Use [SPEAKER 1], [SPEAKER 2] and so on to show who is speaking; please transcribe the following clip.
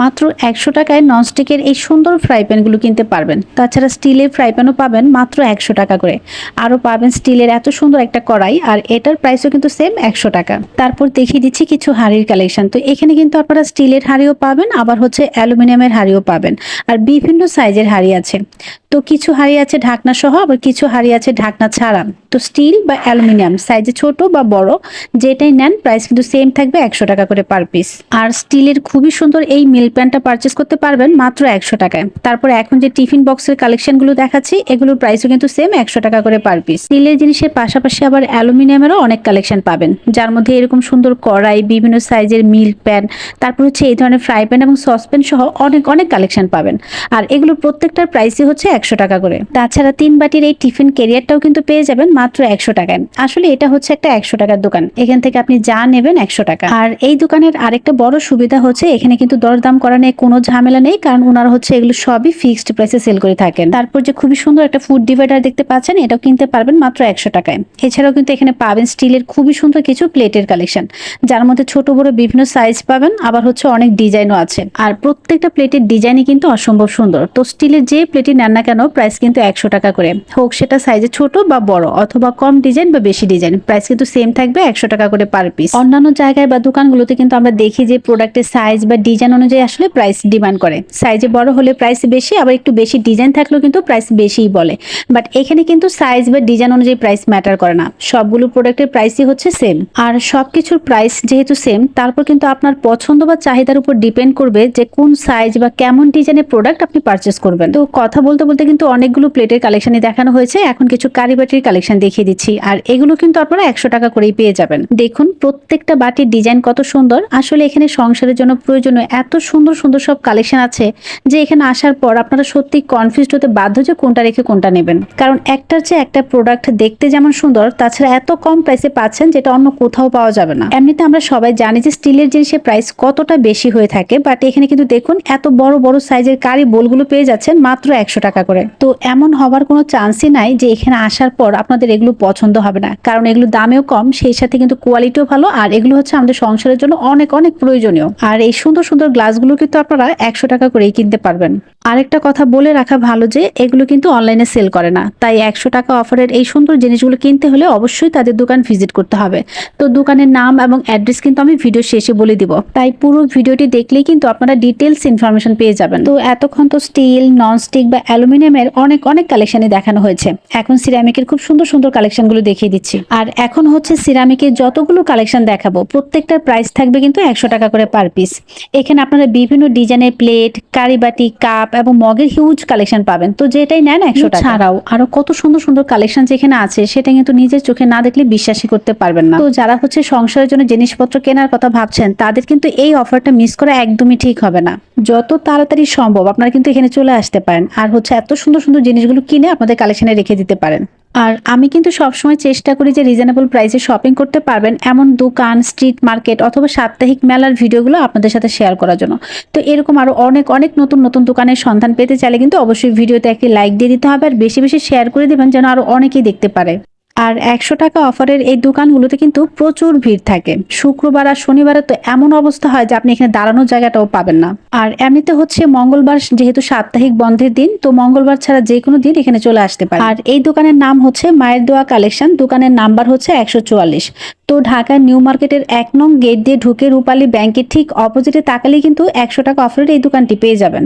[SPEAKER 1] মাত্র একশো টাকায় ননস্টিকের এই সুন্দর ফ্রাই প্যানগুলো কিনতে পারবেন। তাছাড়া স্টিলের ফ্রাই প্যানও পাবেন মাত্র একশো টাকা করে। আরও পাবেন স্টিলের এত সুন্দর একটা কড়াই, আর এটার প্রাইসও কিন্তু সেম একশো টাকা। তারপর দেখিয়ে দিচ্ছি কিছু হাঁড়ির কালেকশন। তো এখানে কিন্তু আপনারা স্টিলের হাঁড়িও পাবেন, আবার হচ্ছে অ্যালুমিনিয়ামের হাঁড়িও পাবেন, আর বিভিন্ন সাইজের হাঁড়ি আছে। তো কিছু হাঁড়ি আছে ঢাকনা সহ, আবার কিছু হাঁড়ি আছে ঢাকনা ছাড়া। তো স্টিল বা অ্যালুমিনিয়াম, সাইজে ছোট বা বড়, যেটাই নেন, প্রাইস কিন্তু সেম থাকবে একশো টাকা করে পার পিস। আর স্টিলের খুবই সুন্দর এই মিল প্যান্টটা পারচেস করতে পারবেন মাত্র একশো টাকায়। তারপরে এখন যে টিফিন বক্সের কালেকশনগুলো দেখাচ্ছি, এগুলোর প্রাইসও কিন্তু সেম একশো টাকা করে পার পিস স্টিলের জিনিসের পাশাপাশি আবার অ্যালুমিনিয়ামেরও অনেক কালেকশন পাবেন, যার মধ্যে এরকম সুন্দর কড়াই, বিভিন্ন সাইজের মিল প্যান তারপর হচ্ছে এই ধরনের ফ্রাই প্যান এবং সসপ্যান সহ অনেক অনেক কালেকশন পাবেন। আর এগুলোর প্রত্যেকটার প্রাইসই হচ্ছে একশো টাকা করে। তাছাড়া তিন বাটির এই টিফিন কেরিয়ারটাও কিন্তু পেয়ে যাবেন মাত্র একশো টাকায়। আসলে এটা হচ্ছে একটা একশো টাকার দোকান, এখান থেকে আপনি যা নেবেন একশো টাকা। আর এই দোকানের আরেকটা বড় সুবিধা হচ্ছে, এখানে কিন্তু দরদাম করা নিয়ে কোনো ঝামেলা নেই, কারণ ওনারা হচ্ছে এগুলো সবই ফিক্সড প্রাইসে সেল করে থাকেন। তারপর যে খুবই সুন্দর একটা ফুড ডিভাইডার দেখতে পাচ্ছেন, এটাও কিনতে পারবেন মাত্র একশো টাকায়। এছাড়াও কিন্তু এখানে পাবেন স্টিলের খুবই সুন্দর কিছু প্লেটের কালেকশন যার মধ্যে ছোট, বড় বিভিন্ন সাইজ পাবেন, আবার হচ্ছে অনেক ডিজাইনও আছে। আর প্রত্যেকটা প্লেটের ডিজাইনই কিন্তু অসম্ভব সুন্দর। তো স্টিলের যে প্লেটই নেন না কেন প্রাইস কিন্তু একশো টাকা করে। হোক সেটা সাইজে ছোট বা বড়, অথবা কম ডিজাইন বা বেশি ডিজাইন প্রাইস কিন্তু সেম থাকবে একশো টাকা করে পার পিস অন্যান্য জায়গায় বা দোকানগুলোতে কিন্তু আমরা দেখি যে প্রোডাক্টের সাইজ বা ডিজাইন অনুযায়ী আসলে প্রাইস ডিমান্ড করে। সাইজে বড় হলে প্রাইস বেশি, আবার একটু বেশি ডিজাইন থাকলেও কিন্তু প্রাইস বেশিই বলে। বাট এখানে কিন্তু সাইজ বা ডিজাইন অনুযায়ী প্রাইস ম্যাটার করে না। সবগুলো প্রোডাক্টের প্রাইসই হচ্ছে সেম আর সব কিছুর প্রাইস যেহেতু সেম তারপর কিন্তু আপনার পছন্দ বা চাহিদার উপর ডিপেন্ড করবে যে কোন সাইজ বা কেমন ডিজাইনের প্রোডাক্ট আপনি পারচেস করবেন। তো কথা বলতে বলতে কিন্তু অনেকগুলো প্লেটের কালেকশনই দেখানো হয়েছে। এখন কিছু কারিবাটির কালেকশন দেখিয়ে দিচ্ছি। আর এগুলো কিন্তু আপনারা একশো টাকা করেই পেয়ে যাবেন। দেখুন, প্রত্যেকটা বাটির ডিজাইন কত সুন্দর। আসলে এখানে সংসারের জন্য প্রয়োজনীয় এত সুন্দর সুন্দর সব কালেকশন আছে যে এখানে আসার পর আপনারা সত্যি কনফিউজ হতে বাধ্য যে কোনটা রেখে কোনটা নেবেন। কারণ একটার চেয়ে একটা প্রোডাক্ট দেখতে যেমন সুন্দর, তাছাড়া এত কম প্রাইসে পাচ্ছেন যেটা অন্য কোথাও পাওয়া যাবে না। এমনিতে আমরা সবাই জানি যে স্টিলের জিনিসের প্রাইস কতটা বেশি হয়ে থাকে বাট এখানে কিন্তু দেখুন এত বড় বড় সাইজের কারি বোলগুলো পেয়ে যাচ্ছেন মাত্র একশো টাকা করে। তো এমন হওয়ার কোনো চান্সই নাই যে এখানে আসার পর আপনাদের এগুলো পছন্দ হবে না। কারণ এগুলো দামেও কম, সেই সাথে কিন্তু কোয়ালিটিও ভালো, আর এগুলো হচ্ছে আমাদের সংসারের জন্য অনেক অনেক প্রয়োজনীয়। আর এই সুন্দর সুন্দর গ্লাসগুলো কিন্তু আপনারা একশো টাকা করেই কিনতে পারবেন। আরেকটা কথা বলে রাখা ভালো যে, এগুলো কিন্তু অনলাইনে সেল করে না। তাই একশো টাকা অফারের এই সুন্দর জিনিসগুলো কিনতে হলে অবশ্যই তাদের দোকান ভিজিট করতে হবে। তো দোকানের নাম এবং অ্যাড্রেস কিন্তু আমি ভিডিও শেষে বলে দিব। তাই পুরো ভিডিওটি দেখলেই কিন্তু আপনারা ডিটেলস ইনফরমেশন পেয়ে যাবেন। তো এতক্ষণ তো স্টিল, ননস্টিক বা অ্যালুমিনিয়ামের অনেক অনেক কালেকশনই দেখানো হয়েছে। এখন সিরামিকের খুব সুন্দর সুন্দর কালেকশনগুলো দেখিয়ে দিচ্ছি। আর এখন হচ্ছে সিরামিকের যতগুলো কালেকশন দেখাবো, প্রত্যেকটার প্রাইস থাকবে কিন্তু একশো টাকা করে পার পিস। এখানে আপনারা বিভিন্ন ডিজাইনের প্লেট কারিবাটি কাপ এবং মগের হিউজ কালেকশন পাবেন। তো যেটাই নেন একশো টাকা। ছাড়াও আরও কত সুন্দর সুন্দর কালেকশন যেখানে আছে সেটা কিন্তু নিজের চোখে না দেখলে বিশ্বাসই করতে পারবেন না। তো যারা হচ্ছে সংসারের জন্য জিনিসপত্র কেনার কথা ভাবছেন তাদের কিন্তু এই অফারটা মিস করা একদমই ঠিক হবে না। যত তাড়াতাড়ি সম্ভব আপনারা কিন্তু এখানে চলে আসতে পারেন। আর হচ্ছে এত সুন্দর সুন্দর জিনিসগুলো কিনে আপনাদের কালেকশনে রেখে দিতে পারেন। আর আমি কিন্তু সবসময় চেষ্টা করি যে রিজনেবল প্রাইসে শপিং করতে পারবেন এমন দোকান স্ট্রিট মার্কেট অথবা সাপ্তাহিক মেলার ভিডিওগুলো আপনাদের সাথে শেয়ার করার জন্য। তো এরকম আরও অনেক অনেক নতুন নতুন দোকানের সন্ধান পেতে চাইলে কিন্তু অবশ্যই ভিডিওতে একটি লাইক দিয়ে দিতে হবে আর বেশি বেশি শেয়ার করে দেবেন যেন আরও অনেকেই দেখতে পারে। আর একশো টাকা অফারের এই দোকানগুলোতে কিন্তু প্রচুর ভিড় থাকে। শুক্রবার আর শনিবারে তো এমন অবস্থা হয় যে আপনি এখানে দাঁড়ানোর জায়গাটাও পাবেন না। আর এমনিতে হচ্ছে মঙ্গলবার যেহেতু সাপ্তাহিক বন্ধের দিন, তো মঙ্গলবার ছাড়া যে কোনো দিন এখানে চলে আসতে পারে আর এই দোকানের নাম হচ্ছে মায়ের দোয়া কালেকশন, দোকানের নাম্বার হচ্ছে একশো চুয়াল্লিশ। তো ঢাকার নিউ মার্কেটের এক নং গেট দিয়ে ঢুকে রূপালী ব্যাংকের ঠিক অপোজিটে তাকালেই কিন্তু একশো টাকা অফারের এই দোকানটি পেয়ে যাবেন।